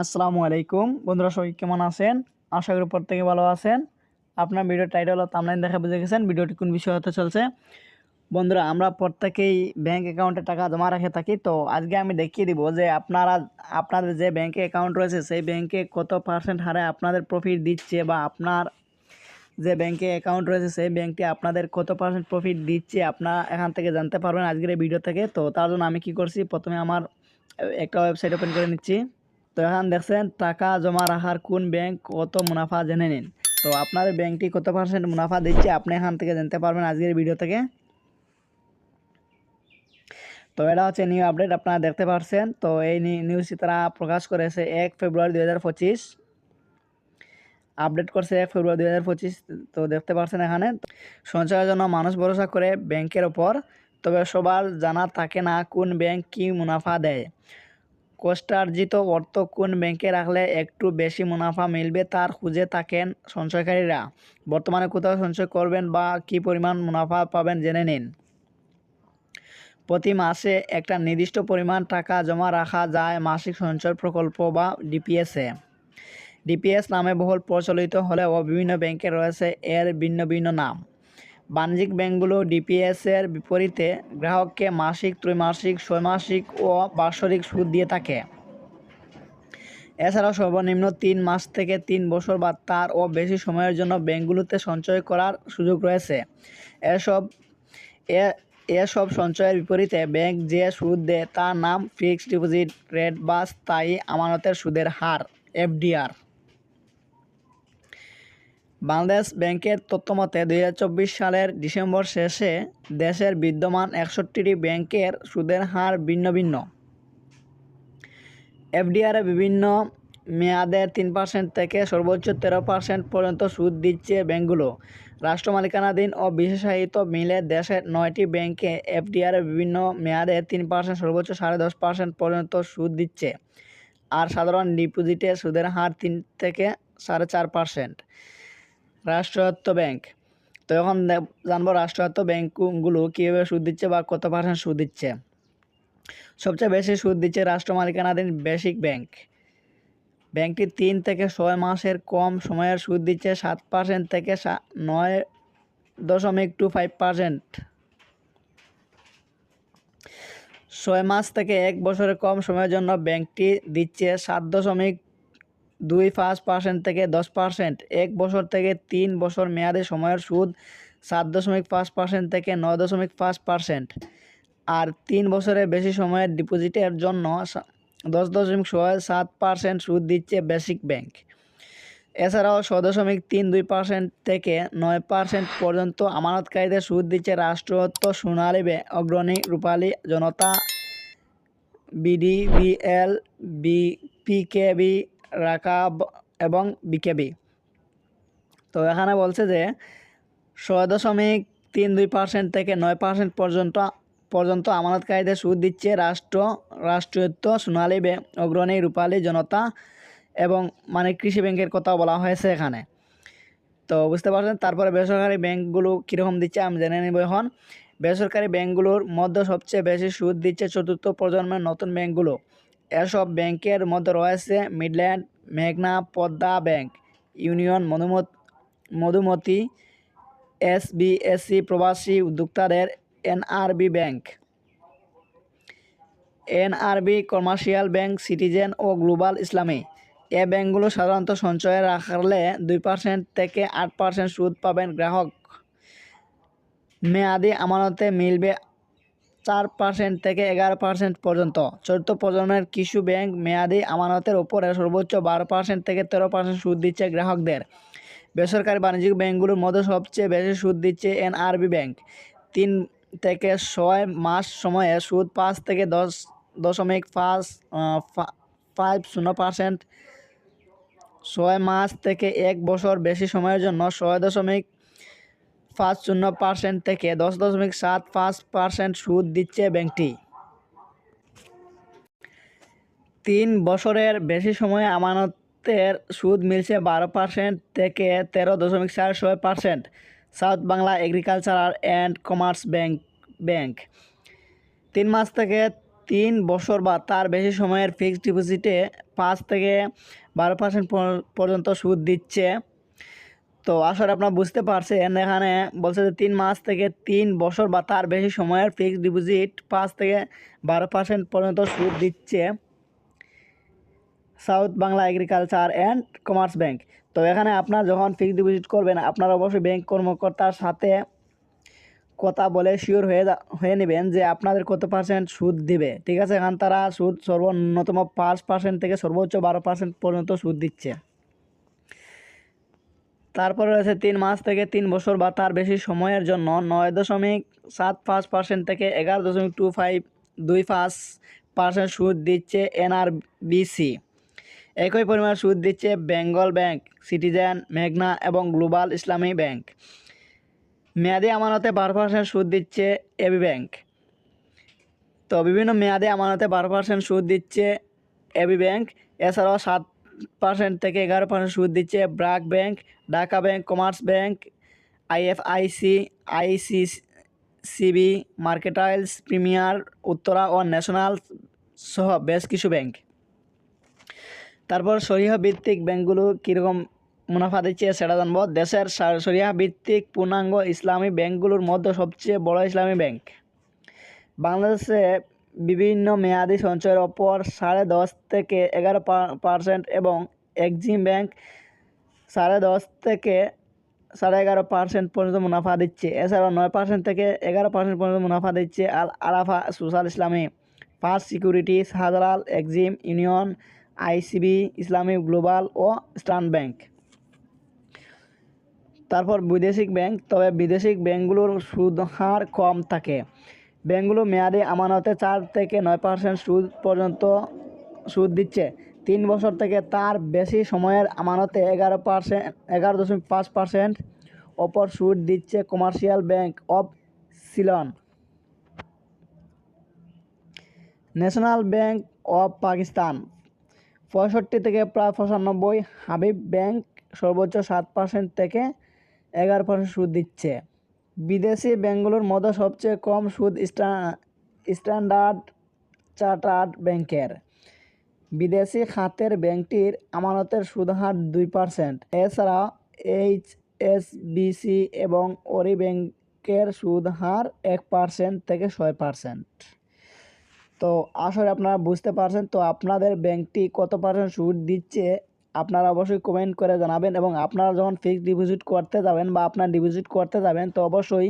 আসসালামু আলাইকুম। বন্ধুরা, সবাই কেমন আছেন? আশা করি প্রত্যেকে ভালো আছেন। আপনার ভিডিও টাইটেল ও তামলাইন দেখে বুঝে গেছেন, ভিডিওটি কোন বিষয় হতে চলছে? বন্ধুরা, আমরা প্রত্যেকেই ব্যাঙ্ক অ্যাকাউন্টে টাকা জমা রাখে থাকি, তো আজকে আমি দেখিয়ে দিব যে আপনারা, আপনাদের যে ব্যাঙ্কে অ্যাকাউন্ট রয়েছে, সেই ব্যাংকে কত পার্সেন্ট হারে আপনাদের প্রফিট দিচ্ছে বা আপনার যে ব্যাংকে অ্যাকাউন্ট রয়েছে, সেই ব্যাংকটি আপনাদের কত পার্সেন্ট প্রফিট দিচ্ছে, আপনারা এখান থেকে জানতে পারবেন আজকের এই ভিডিও থেকে। তো তার জন্য আমি কি করছি? প্রথমে আমার একটা ওয়েবসাইট ওপেন করে নিচ্ছি। তো এখন দেখছেন, টাকা জমা রাখার কোন ব্যাংক কত মুনাফা জেনে নিন। তো আপনার ব্যাংকটি কত পার্সেন্ট মুনাফা দিচ্ছে, আপনি এখান থেকে জানতে পারবেন আজকের ভিডিও থেকে। তো এটা হচ্ছে নিউ আপডেট আপনারা দেখতে পাচ্ছেন তো এই নিউজটি তারা প্রকাশ করেছে এক ফেব্রুয়ারি দুই হাজার পঁচিশ। আপডেট করছে এক ফেব্রুয়ারি দুই হাজার পঁচিশ, তো দেখতে পাচ্ছেন এখানে। সঞ্চয়ের জন্য মানুষ ভরসা করে ব্যাংকের ওপর। তবে সবার জানা থাকে না কোন ব্যাংক কী মুনাফা দেয়। কষ্টার্জিত অর্থ কোন ব্যাংকে রাখলে একটু বেশি মুনাফা মিলবে তার খুঁজে থাকেন সঞ্চয়কারীরা। বর্তমানে কোথাও সঞ্চয় করবেন বা কী পরিমাণ মুনাফা পাবেন জেনে নিন। প্রতি মাসে একটা নির্দিষ্ট পরিমাণ টাকা জমা রাখা যায় মাসিক সঞ্চয় প্রকল্প বা ডিপিএসে ডিপিএস নামে বহুল প্রচলিত হলেও বিভিন্ন ব্যাংকে রয়েছে এর ভিন্ন ভিন্ন নাম। বাণিজ্যিক ব্যাংকগুলো ডিপিএসের বিপরীতে গ্রাহককে মাসিক, ত্রৈমাসিক ষৈমাসিক ও বার্ষিক সুদ দিয়ে থাকে। এছাড়াও সর্বনিম্ন তিন মাস থেকে তিন বছর বা তার ও বেশি সময়ের জন্য ব্যাংকগুলোতে সঞ্চয় করার সুযোগ রয়েছে। এসব এসব সঞ্চয়ের বিপরীতে ব্যাংক যে সুদ দেয় তার নাম ফিক্সড ডিপোজিট রেট বা স্থায়ী আমানতের সুদের হার, এফডিআর। বাংলাদেশ ব্যাংকের তথ্যমতে দু হাজার চব্বিশ সালের ডিসেম্বর শেষে দেশের বিদ্যমান একষট্টিটি ব্যাংকের সুদের হার ভিন্ন ভিন্ন। এফডিআরে বিভিন্ন মেয়াদের তিন পার্সেন্ট থেকে সর্বোচ্চ তেরো পার্সেন্ট পর্যন্ত সুদ দিচ্ছে ব্যাংকগুলো। রাষ্ট্র মালিকানাধীন ও বিশেষায়িত মিলে দেশের নয়টি ব্যাংকে এফডিআরে বিভিন্ন মেয়াদে তিন পার্সেন্ট সর্বোচ্চ সাড়ে দশ পার্সেন্ট পর্যন্ত সুদ দিচ্ছে। আর সাধারণ ডিপোজিটে সুদের হার তিন থেকে সাড়ে চার পার্সেন্ট রাষ্ট্রায়ত্ত ব্যাংক। তো এখন জানব রাষ্ট্রায়ত্ত ব্যাংকগুলো কীভাবে সুদ দিচ্ছে বা কত পার্সেন্ট সুদ দিচ্ছে। সবচেয়ে বেশি সুদ দিচ্ছে রাষ্ট্র মালিকানাধীন বেসিক ব্যাংক। ব্যাংকটি তিন থেকে ছয় মাসের কম সময়ের সুদ দিচ্ছে সাত পার্সেন্ট থেকে নয় দশমিক টু ফাইভ পার্সেন্ট ছয় মাস থেকে এক বছরের কম সময়ের জন্য ব্যাংকটি দিচ্ছে সাত দশমিক দুই পাঁচ পার্সেন্ট থেকে দশ পার্সেন্ট, এক বছর থেকে তিন বছর মেয়াদে সময়ের সুদ সাত দশমিক পাঁচ পার্সেন্ট থেকে নয় দশমিক পাঁচ পার্সেন্ট। আর তিন বছরের বেশি সময়ের ডিপোজিটের জন্য দশ দশমিক ছয় সাত পার্সেন্ট সুদ দিচ্ছে বেসিক ব্যাংক। এছাড়াও ছ দশমিক তিন দুই পার্সেন্ট থেকে নয় পার্সেন্ট পর্যন্ত আমানতকারীদের সুদ দিচ্ছে রাষ্ট্রত্ব Sonali Agrani Rupali Janata, BDBL B PKB RAKUB এবং বিকেবি। তো এখানে বলছে যে, ছয় দশমিক তিন দুই পার্সেন্ট থেকে নয় পার্সেন্ট পর্যন্ত পর্যন্ত আমানতকারীদের সুদ দিচ্ছে রাষ্ট্র, রাষ্ট্রীয়ত্ব, সোনালী অগ্রণী রূপালী জনতা এবং মানে কৃষি ব্যাংকের কথা বলা হয়েছে এখানে। তো বুঝতে পারছেন? তারপরে বেসরকারি ব্যাংকগুলো কীরকম দিচ্ছে আমি জেনে নেব এখন। বেসরকারি ব্যাংকগুলোর মধ্যে সবচেয়ে বেশি সুদ দিচ্ছে চতুর্থ প্রজন্মের নতুন ব্যাংকগুলো। এসব ব্যাংকের মধ্যে রয়েছে মিডল্যান্ড, মেঘনা, পদ্মা ব্যাংক, ইউনিয়ন মধুমত, মধুমতি এসবিএসসি প্রবাসী উদ্যোক্তাদের NRB bank. NRB commercial bank, citizen ও গ্লোবাল ইসলামী। এ ব্যাংকগুলো সাধারণত সঞ্চয়ে রাখলে দুই পার্সেন্ট থেকে আট পার্সেন্ট সুদ পাবেন গ্রাহক। মেয়াদি আমানতে মিলবে চার পার্সেন্ট থেকে এগারো পার্সেন্ট পর্যন্ত। চতুর্থ প্রজন্মের কিছু ব্যাংক মেয়াদি আমানতের ওপরে সর্বোচ্চ বারো পার্সেন্ট থেকে তেরো পার্সেন্ট সুদ দিচ্ছে গ্রাহকদের। বেসরকারি বাণিজ্যিক ব্যাংকগুলোর মধ্যে সবচেয়ে বেশি সুদ দিচ্ছে এনআরবি ব্যাংক। তিন থেকে ছয় মাস সময়ে সুদ পাঁচ থেকে দশ দশমিক পাঁচ ফাইভ শূন্য পার্সেন্ট ছয় মাস থেকে এক বছর বেশি সময়ের জন্য ছয় দশমিক পাঁচ শূন্য পার্সেন্ট থেকে দশ দশমিক সাত পাঁচ পার্সেন্ট সুদ দিচ্ছে ব্যাংকটি। তিন বছরের বেশি সময়ে আমানতের সুদ মিলছে বারো পার্সেন্ট থেকে তেরো দশমিক চার ছয় percent, south Bangla agricultural and commerce bank bank. তিন মাস থেকে তিন বছর বা তার বেশি সময়ের ফিক্সড ডিপোজিটে পাঁচ থেকে বারো পার্সেন্ট পর্যন্ত সুদ দিচ্ছে তো আসলে আপনারা বুঝতে পারছেন, এখানে বলছে যে তিন মাস থেকে তিন বছর বা তার বেশি সময়ের ফিক্সড ডিপোজিট পাঁচ থেকে বারো পার্সেন্ট পর্যন্ত সুদ দিচ্ছে south Bangla agriculture and commerce bank তো এখানে আপনার যখন ফিক্সড ডিপোজিট করবেন, আপনারা অবশ্যই ব্যাংক কর্মকর্তার সাথে কথা বলে শিওর হয়ে হয়ে নেবেন যে আপনাদের কত পার্সেন্ট সুদ দিবে। ঠিক আছে, এখান তারা সুদ সর্বন্যতম পাঁচ পার্সেন্ট থেকে সর্বোচ্চ বারো পার্সেন্ট পর্যন্ত সুদ দিচ্ছে। তারপরে রয়েছে তিন মাস থেকে তিন বছর বা তার বেশি সময়ের জন্য নয় দশমিক সাত পাঁচ পার্সেন্ট থেকে এগারো দশমিক টু ফাইভ দুই পাঁচ পার্সেন্ট সুদ দিচ্ছে এনআরবিসি একই পরিমাণ সুদ দিচ্ছে বেঙ্গল ব্যাংক, সিটিজেন, মেঘনা এবং গ্লোবাল ইসলামী ব্যাংক। মেয়াদি আমানতে বারো পার্সেন্ট সুদ দিচ্ছে এবি ব্যাংক। তো বিভিন্ন মেয়াদি আমানতে বারো পার্সেন্ট সুদ দিচ্ছে এবি ব্যাংক। এছাড়াও সাত পার্সেন্ট থেকে এগারো পার্সেন্ট সুদ দিচ্ছে BRAC bank, Dhaka bank, commerce bank, IFIC, ICCB, mercantiles, premier, Uttara ও ন্যাশনাল সহ বেশ কিছু ব্যাংক। তারপর সরিয়া ভিত্তিক ব্যাংকগুলো কীরকম মুনাফা দিচ্ছে সেটা জানব। দেশের সরিয়া ভিত্তিক পূর্ণাঙ্গ ইসলামী ব্যাংকগুলোর মধ্যে সবচেয়ে বড় ইসলামী ব্যাংক। বাংলাদেশে বিভিন্ন মেয়াদি সঞ্চয়ের ওপর সাড়ে দশ থেকে এগারো পার্সেন্ট এবং এক্সিম ব্যাংক সাড়ে দশ থেকে সাড়ে এগারো পার্সেন্ট পর্যন্ত মুনাফা দিচ্ছে। এছাড়াও নয় পার্সেন্ট থেকে এগারো পার্সেন্ট পর্যন্ত মুনাফা দিচ্ছে Al Arafa social Islami. First security Shahjalal Exim, union, ICB, Islami, global ও স্টান ব্যাংক। তারপর বৈদেশিক ব্যাংক, তবে বিদেশিক ব্যাংকগুলোর সুদ হার কম থাকে। ব্যাংকগুলো মেয়াদে আমানতে চার থেকে নয় পার্সেন্ট সুদ পর্যন্ত সুদ দিচ্ছে। তিন বছর থেকে তার বেশি সময়ের আমানতে এগারো পার্সেন্ট, এগারো দশমিক পাঁচ পার্সেন্ট ওপর সুদ দিচ্ছে commercial bank of Ceylon. National bank of Pakistan. পঁয়ষট্টি থেকে প্রায় পঁচানব্বই হাবিব ব্যাংক সর্বোচ্চ সাত পার্সেন্ট থেকে এগারো পার্সেন্ট সুদ দিচ্ছে। বিদেশি ব্যাঙ্কগুলোর মধ্যে সবচেয়ে কম সুদ স্ট্যান্ডার্ড চার্টার্ড ব্যাংকের। বিদেশি খাতের ব্যাংকটির আমানতের সুদ হার দুই পার্সেন্ট। এছাড়া এইচ এস এসবিসি এবং ওরি ব্যাংকের সুদ হার এক পার্সেন্ট থেকে ছয় পার্সেন্ট। তো আসলে আপনারা বুঝতে পারছেন, তো আপনাদের ব্যাংকটি কত পার্সেন্ট সুদ দিচ্ছে আপনারা অবশ্যই কমেন্ট করে জানাবেন এবং আপনারা যখন ফিক্সড ডিপোজিট করতে যাবেন বা আপনার ডিপোজিট করতে যাবেন, তো অবশ্যই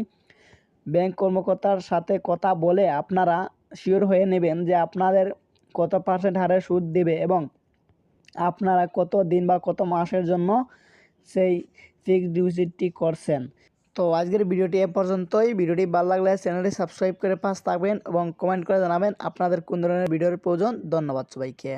ব্যাংক কর্মকর্তার সাথে কথা বলে আপনারা শিওর হয়ে নেবেন যে আপনাদের কত পার্সেন্ট হারে সুদ দেবে এবং আপনারা কত দিন বা কত মাসের জন্য সেই ফিক্সড ডিপোজিটটি করছেন। তো আজকের ভিডিওটি এ পর্যন্তই। ভিডিওটি ভালো লাগলে চ্যানেলটি সাবস্ক্রাইব করে পাশ থাকবেন এবং কমেন্ট করে জানাবেন আপনাদের কোন ধরনের ভিডিওর প্রয়োজন। ধন্যবাদ সবাইকে।